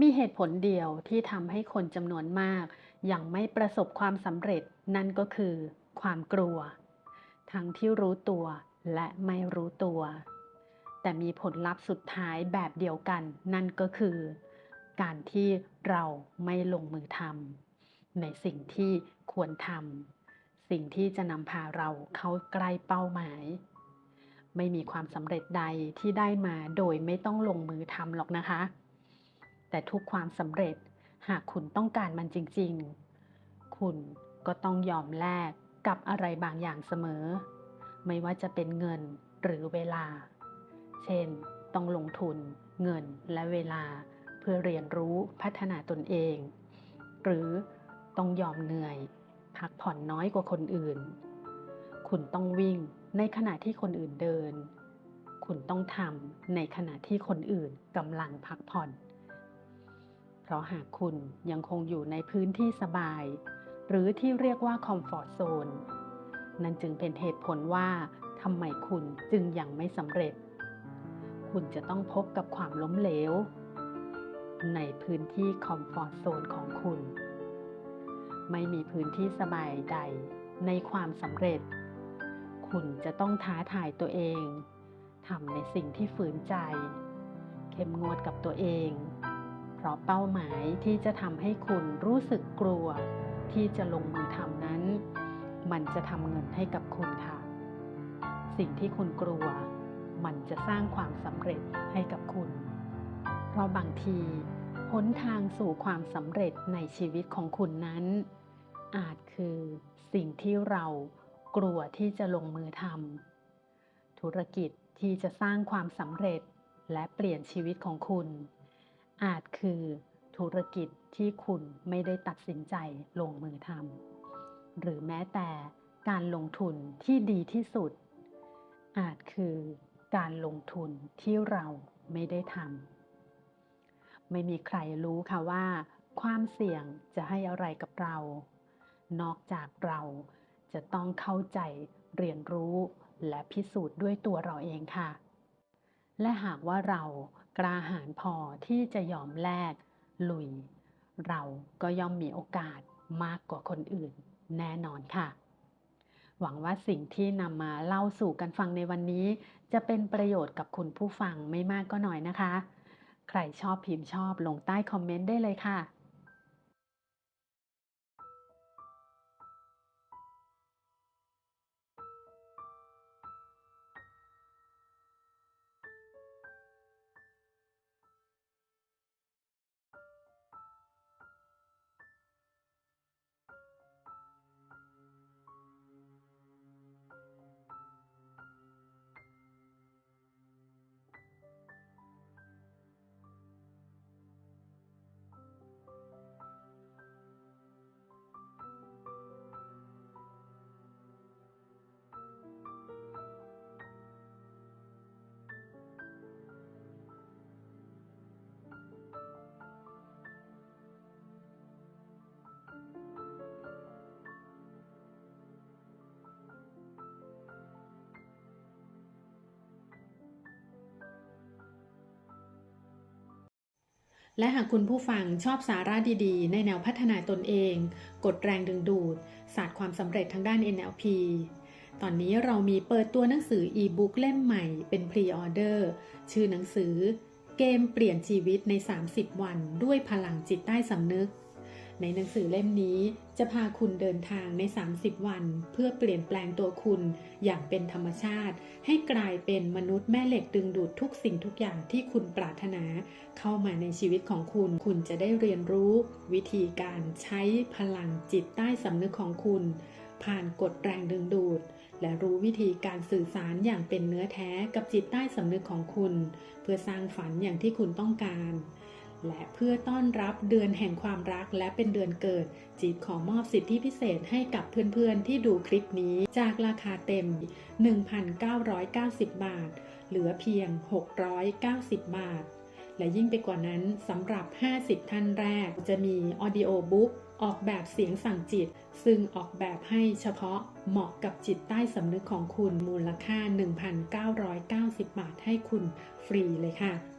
มีเหตุผลเดียวที่ทำให้คนจำนวนมาก ยังไม่ประสบความสำเร็จนั่นก็คือ ความกลัว ทั้งที่รู้ตัวและไม่รู้ตัว แต่มีผลลัพธ์สุดท้ายแบบเดียวกัน นั่นก็คือ การที่เราไม่ลงมือทำในสิ่งที่ควรทำสิ่งที่จะนำพาเราเข้าใกล้เป้าหมาย ไม่มีความสำเร็จใดที่ได้มาโดยไม่ต้องลงมือทำหรอกนะคะ แต่ทุกความสำเร็จหากคุณต้องการมันจริงๆ คุณก็ต้องยอมแลกกับอะไรบางอย่างเสมอ ไม่ว่าจะเป็นเงินหรือเวลา เช่น ต้องลงทุน เงินและเวลาเพื่อเรียนรู้พัฒนาตนเอง หรือต้องยอมเหนื่อย พักผ่อนน้อยกว่าคนอื่น คุณต้องวิ่งในขณะที่คนอื่นเดิน คุณต้องทำในขณะที่คนอื่นกำลังพักผ่อน เพราะหากคุณยังคงอยู่ในพื้นที่สบาย หรือที่เรียกว่าคอมฟอร์ z โซนนั่นจึงเป็นเหตุผลว่าทำไมคุณจึงยังไม่สำเร็จ คุณจะต้องพบกับความล้มเหลว ในพื้นที่คอมฟอร์ z โซนของคุณ ไม่มีพื้นที่สบายใดในความสำเร็จ คุณจะต้องท้าทายตัวเองทำในสิ่งที่ฝืนใจ เข้มงวดกับตัวเอง ราะเป้าหมายที่จะทำให้คุณรู้สึกกลัว ที่จะลงมือทำนั้น มันจะทำเงินให้กับคุณค่ะ สิ่งที่คุณกลัว มันจะสร้างความสำเร็จให้กับคุณ เพราะบางทีหนทางสู่ความสำเร็จในชีวิตของคุณนั้น อาจคือสิ่งที่เรากลัวที่จะลงมือทำธุรกิจที่จะสร้างความสำเร็จและเปลี่ยนชีวิตของคุณ อาจคือธุรกิจที่คุณไม่ได้ตัดสินใจลงมือทำหรือแม้แต่การลงทุนที่ดีที่สุด อาจคือการลงทุนที่เราไม่ได้ทำไม่มีใครรู้ค่ะว่า ความเสี่ยงจะให้อะไรกับเรา นอกจากเราจะต้องเข้าใจเรียนรู้และพิสูจน์ด้วยตัวเราเองค่ะ และหากว่าเรา กล้าหาญพอที่จะยอมแลกลุย เราก็ย่อมมีโอกาสมากกว่าคนอื่นแน่นอนค่ะ หวังว่าสิ่งที่นำมาเล่าสู่กันฟังในวันนี้ จะเป็นประโยชน์กับคุณผู้ฟังไม่มากก็น้อยนะคะ ใครชอบพิมพ์ชอบลงใต้คอมเมนต์ได้เลยค่ะ และหากคุณผู้ฟังชอบสาระดีๆ ในแนวพัฒนาตนเอง กดแรงดึงดูด ศาสตร์ความสำเร็จทางด้าน NLP ตอนนี้เรามีเปิดตัวหนังสืออีบุ๊กเล่มใหม่เป็นพรีออเดอร์ชื่อหนังสือ เกมเปลี่ยนชีวิตใน 30 วันด้วยพลังจิตใต้สำนึก ในหนังสือเล่มนี้จะพาคุณเดินทางใน 30 วัน เพื่อเปลี่ยนแปลงตัวคุณอย่างเป็นธรรมชาติ ให้กลายเป็นมนุษย์แม่เหล็กดึงดูดทุกสิ่งทุกอย่างที่คุณปรารถนา เข้ามาในชีวิตของคุณ คุณจะได้เรียนรู้ วิธีการใช้พลังจิตใต้สำนึกของคุณ ผ่านกฎแรงดึงดูด และรู้วิธีการสื่อสารอย่างเป็นเนื้อแท้กับจิตใต้สำนึกของคุณ เพื่อสร้างฝันอย่างที่คุณต้องการ และเพื่อต้อนรับเดือนแห่งความรักและเป็นเดือนเกิด จีดขอมอบสิทธิพิเศษให้กับเพื่อนๆที่ดูคลิปนี้จากราคาเต็ม 1,990 บาท เหลือเพียง 690 บาท และยิ่งไปกว่านั้นสำหรับ 50 ท่านแรก จะมีออดิโอบุ๊กออกแบบเสียงสั่งจิต ซึ่งออกแบบให้เฉพาะเหมาะกับจิตใต้สำนึกของคุณมูลค่า 1,990 บาทให้คุณฟรีเลยค่ะ